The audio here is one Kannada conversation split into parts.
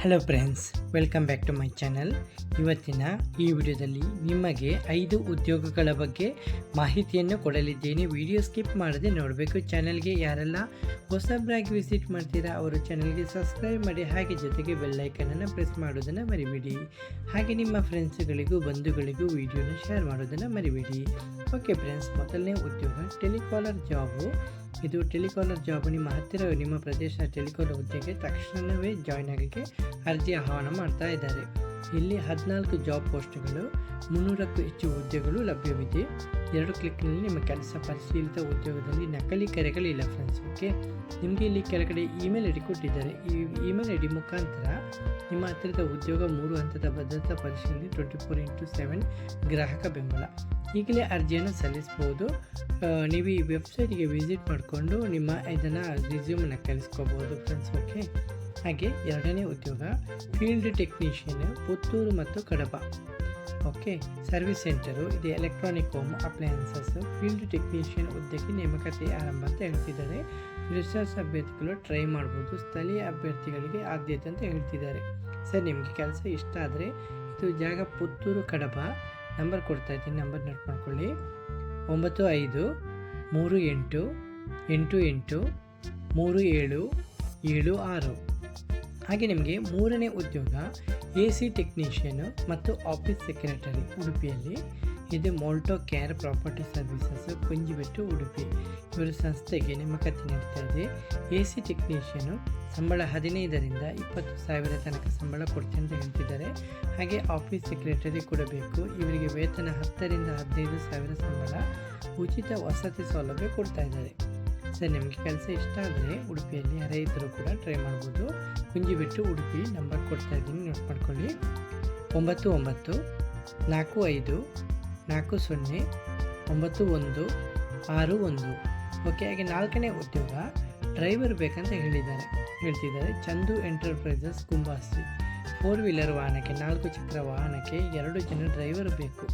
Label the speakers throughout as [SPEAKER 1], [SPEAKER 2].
[SPEAKER 1] Hello friends welcome back to my channel ಇವತ್ತಿನ ಈ ವಿಡಿಯೋದಲ್ಲಿ ನಿಮಗೆ ಐದು ಉದ್ಯೋಗಗಳ ಬಗ್ಗೆ ಮಾಹಿತಿಯನ್ನು ಕೊಡಲಿದ್ದೇನೆ. ವಿಡಿಯೋ ಸ್ಕಿಪ್ ಮಾಡದೆ ನೋಡಬೇಕು ಚಾನಲ್ಗೆ ಯಾರೆಲ್ಲ ಹೊಸಬ್ರಾಗಿ ವಿಸಿಟ್ ಮಾಡ್ತೀರಾ, ಅವರು ಚಾನಲ್ಗೆ ಸಬ್ಸ್ಕ್ರೈಬ್ ಮಾಡಿ, ಹಾಗೆ ಜೊತೆಗೆ ಬೆಲ್ಲೈಕನನ್ನು ಪ್ರೆಸ್ ಮಾಡೋದನ್ನು ಮರಿಬೇಡಿ. ಹಾಗೆ ನಿಮ್ಮ ಫ್ರೆಂಡ್ಸ್ಗಳಿಗೂ ಬಂಧುಗಳಿಗೂ ವಿಡಿಯೋನ ಶೇರ್ ಮಾಡೋದನ್ನು ಮರಿಬೇಡಿ. ಓಕೆ ಫ್ರೆಂಡ್ಸ್ ಮೊದಲನೇ ಉದ್ಯೋಗ ಟೆಲಿಕಾಲರ್ ಜಾಬು ಇದು ಟೆಲಿಕಾಲರ್ ಜಾಬ್. ನಿಮ್ಮ ಹತ್ತಿರ ನಿಮ್ಮ ಪ್ರದೇಶ ಟೆಲಿಕಾಲರ್ ಹುದ್ದೆಗೆ ತಕ್ಷಣವೇ ಜಾಯ್ನ್ ಆಗಲಿಕ್ಕೆ ಅರ್ಜಿ ಆಹ್ವಾನ ಮಾಡ್ತಾ ಇದ್ದಾರೆ. ಇಲ್ಲಿ ಹದಿನಾಲ್ಕು ಜಾಬ್ ಪೋಸ್ಟ್ಗಳು ಮುನ್ನೂರಕ್ಕೂ ಹೆಚ್ಚು ಹುದ್ದೆಗಳು ಲಭ್ಯವಿದೆ. ಎರಡು ಕ್ಲಿಕ್ನಲ್ಲಿ ನಿಮ್ಮ ಕೆಲಸ ಪರಿಶೀಲಿತ ಉದ್ಯೋಗದಲ್ಲಿ ನಕಲಿ ಕರೆಗಳಿಲ್ಲ ಫ್ರೆಂಡ್ಸ್ ಓಕೆ? ನಿಮಗೆ ಇಲ್ಲಿ ಕೆಳಗಡೆ ಇಮೇಲ್ ಐ ಡಿ ಕೊಟ್ಟಿದ್ದಾರೆ. ಈ ಇಮೇಲ್ ಐ ಡಿ ಮುಖಾಂತರ ನಿಮ್ಮ ಹತ್ತಿರದ ಉದ್ಯೋಗ ಮೂರು ಹಂತದ ಭದ್ರತಾ ಪರಿಶೀಲನೆ ಟ್ವೆಂಟಿ ಫೋರ್ ಇಂಟು ಸೆವೆನ್ ಗ್ರಾಹಕ ಬೆಂಬಲ. ಈಗಲೇ ಅರ್ಜಿಯನ್ನು ಸಲ್ಲಿಸ್ಬೋದು ಆ, ನೀವು ಈ ವೆಬ್ಸೈಟ್ಗೆ ವಿಸಿಟ್ ಮಾಡಿಕೊಂಡು ನಿಮ್ಮ ಇದನ್ನು ರಿಸ್ಯೂಮನ್ನು ಕಲಿಸ್ಕೋಬೋದು ಫ್ರೆಂಡ್ಸ್ ಓಕೆ ಹಾಗೆ ಎರಡನೇ ಉದ್ಯೋಗ ಫೀಲ್ಡ್ ಟೆಕ್ನಿಷಿಯನ್ ಪುತ್ತೂರು ಮತ್ತು ಕಡಪ ಓಕೆ ಸರ್ವಿಸ್ ಸೆಂಟರು ಇದು electronic home appliances field technician ಹುದ್ದೆಗೆ ನೇಮಕಾತಿ ಆರಂಭ ಅಂತ ಹೇಳ್ತಿದ್ದಾರೆ. ರಿಸರ್ಚ್ ಅಭ್ಯರ್ಥಿಗಳು ಟ್ರೈ ಮಾಡ್ಬೋದು, ಸ್ಥಳೀಯ ಅಭ್ಯರ್ಥಿಗಳಿಗೆ ಆದ್ಯತೆ ಅಂತ ಹೇಳ್ತಿದ್ದಾರೆ. ಸರ್, ನಿಮಗೆ ಕೆಲಸ ಇಷ್ಟ ಆದರೆ ಇದು ಜಾಗ ಪುತ್ತೂರು ಕಡಪ ನಂಬರ್ ಕೊಡ್ತಾ ಇದ್ದೀನಿ ನಂಬರ್ ನೋಟ್ ಮಾಡ್ಕೊಳ್ಳಿ. ಒಂಬತ್ತು ಐದು, ಮೂರು ಎಂಟು ಎಂಟು ಎಂಟು, ಮೂರು ಏಳು ಏಳು ಆರು. ಹಾಗೆ ನಿಮಗೆ ಮೂರನೇ ಉದ್ಯೋಗ ಎ ಸಿ ಟೆಕ್ನಿಷಿಯನ್ನು ಮತ್ತು ಆಫೀಸ್ ಸೆಕ್ರೆಟರಿ ಉಡುಪಿಯಲ್ಲಿ ಇದು Molto care property services Kunjibettu Udupi ಇವರ ಸಂಸ್ಥೆಗೆ ನೇಮಕಾತಿ ನೀಡ್ತಾ ಇದೆ. ಎ ಸಿ ಟೆಕ್ನಿಷಿಯನು ಸಂಬಳ ಹದಿನೈದರಿಂದ ಇಪ್ಪತ್ತು ಸಾವಿರ ತನಕ ಸಂಬಳ ಕೊಡ್ತೀನಿ ಅಂತ ಹೇಳ್ತಿದ್ದಾರೆ. ಹಾಗೆ ಆಫೀಸ್ ಸೆಕ್ರೆಟರಿ ಕೊಡಬೇಕು ಇವರಿಗೆ ವೇತನ ಹತ್ತರಿಂದ ಹದಿನೈದು ಸಾವಿರ ಸಂಬಳ, ಉಚಿತ ವಸತಿ ಸೌಲಭ್ಯ ಕೊಡ್ತಾ ಇದ್ದಾರೆ. ಸರ್, ನಿಮಗೆ ಕೆಲಸ ಇಷ್ಟ ಆದರೆ ಉಡುಪಿಯಲ್ಲಿ ಇದ್ದರೂ ಕೂಡ ಟ್ರೈ ಮಾಡ್ಬೋದು. ಕುಂಜಿಬಿಟ್ಟು ಉಡುಪಿ ನಂಬರ್ ಕೊಡ್ತಾ ಇದ್ದೀನಿ ನೋಟ್ ಮಾಡ್ಕೊಳ್ಳಿ. ಒಂಬತ್ತು ಒಂಬತ್ತು, ನಾಲ್ಕು ಐದು ನಾಲ್ಕು ಸೊನ್ನೆ, ಒಂಬತ್ತು ಒಂದು, ಆರು ಒಂದು. ಓಕೆ ಹಾಗೆ ನಾಲ್ಕನೇ ಉದ್ಯೋಗ ಡ್ರೈವರ್ ಬೇಕಂತ ಹೇಳಿದ್ದಾರೆ. ಹೇಳ್ತಿದ್ದಾರೆ, Chandu enterprises Kumbasthi four wheeler ವಾಹನಕ್ಕೆ, ನಾಲ್ಕು ಚಕ್ರ ವಾಹನಕ್ಕೆ ಎರಡು ಜನ ಡ್ರೈವರ್ ಬೇಕು.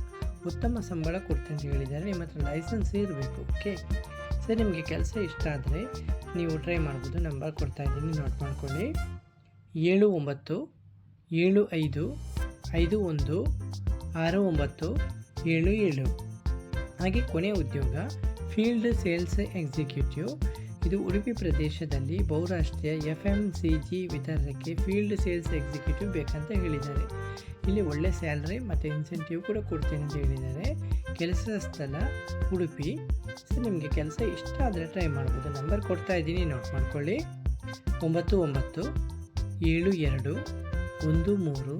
[SPEAKER 1] ಉತ್ತಮ ಸಂಬಳ ಕೊಡ್ತೀನಿ ಅಂತ ಹೇಳಿದ್ದಾರೆ, ನಿಮ್ಮ ಹತ್ರ ಲೈಸೆನ್ಸ್ ಇರಬೇಕು. ಓಕೆ ಸರ್, ನಿಮಗೆ ಕೆಲಸ ಇಷ್ಟ ಆದರೆ ನೀವು ಟ್ರೈ ಮಾಡ್ಬೋದು ನಂಬರ್ ಕೊಡ್ತಾ ಇದ್ದೀನಿ ನೋಟ್ ಮಾಡ್ಕೊಳ್ಳಿ. ಏಳು ಒಂಬತ್ತು, ಏಳು ಐದು ಐದು ಒಂದು, ಆರು ಒಂಬತ್ತು ಏಳು ಏಳು ಹಾಗೆ ಕೊನೆಯ ಉದ್ಯೋಗ, ಫೀಲ್ಡ್ ಸೇಲ್ಸ್ ಎಕ್ಸಿಕ್ಯೂಟಿವ್. ಇದು ಉಡುಪಿ ಪ್ರದೇಶದಲ್ಲಿ ಬಹುರಾಷ್ಟ್ರೀಯ ಎಫ್ ಎಂ ಸಿ ಜಿ ವಿತರಕಕ್ಕೆ ಫೀಲ್ಡ್ ಸೇಲ್ಸ್ ಎಕ್ಸಿಕ್ಯೂಟಿವ್ ಬೇಕಂತ ಹೇಳಿದ್ದಾರೆ. ಇಲ್ಲಿ ಒಳ್ಳೆ ಸ್ಯಾಲ್ರಿ ಮತ್ತು ಇನ್ಸೆಂಟಿವ್ ಕೂಡ ಕೊಡ್ತೀನಿ ಅಂತ ಹೇಳಿದ್ದಾರೆ. ಕೆಲಸದ ಸ್ಥಳ, ಉಡುಪಿ. ಸೊ ನಿಮಗೆ ಕೆಲಸ ಇಷ್ಟ ಆದರೆ ಟ್ರೈ ಮಾಡ್ಬೋದು. ನಂಬರ್ ಕೊಡ್ತಾ ಇದ್ದೀನಿ, ನೋಟ್ ಮಾಡ್ಕೊಳ್ಳಿ. ಒಂಬತ್ತು ಒಂಬತ್ತು, ಏಳು ಎರಡು, ಒಂದು ಮೂರು,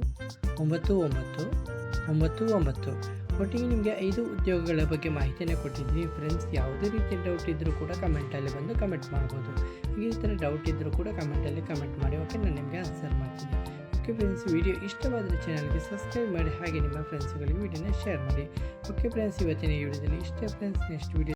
[SPEAKER 1] ಒಂಬತ್ತು ಒಂಬತ್ತು ಒಂಬತ್ತು ಒಂಬತ್ತು. ಒಟ್ಟಿಗೆ ನಿಮಗೆ ಐದು ಉದ್ಯೋಗಗಳ ಬಗ್ಗೆ ಮಾಹಿತಿಯನ್ನು ಕೊಟ್ಟಿದ್ದೀನಿ. ಫ್ರೆಂಡ್ಸ್ ಯಾವುದೇ ರೀತಿಯ ಡೌಟ್ ಇದ್ದರೂ ಕೂಡ ಕಮೆಂಟಲ್ಲಿ ಬಂದು ಕಮೆಂಟ್ ಮಾಡ್ಬೋದು. ಈ ಥರ ಡೌಟ್ ಇದ್ದರೂ ಕೂಡ ಕಮೆಂಟಲ್ಲಿ ಕಮೆಂಟ್ ಮಾಡಿ ಓಕೆ ನಾನು ನಿಮಗೆ ಆನ್ಸರ್ ಮಾಡ್ತೀನಿ. ಓಕೆ ಫ್ರೆಂಡ್ಸ್ ವಿಡಿಯೋ ಇಷ್ಟವಾದರೆ ಚಾನಲ್ಗೆ ಸಬ್ಸ್ಕ್ರೈಬ್ ಮಾಡಿ, ಹಾಗೆ ನಿಮ್ಮ ಫ್ರೆಂಡ್ಸ್ಗಳಿಗೆ ವಿಡಿಯೋನ ಶೇರ್ ಮಾಡಿ. ಓಕೆ ಫ್ರೆಂಡ್ಸ್ ಇವತ್ತಿನ ವಿಡಿಯೋದಲ್ಲಿ ಇಷ್ಟೇ ಫ್ರೆಂಡ್ಸ್ ನೆಕ್ಸ್ಟ್ ವಿಡಿಯೋ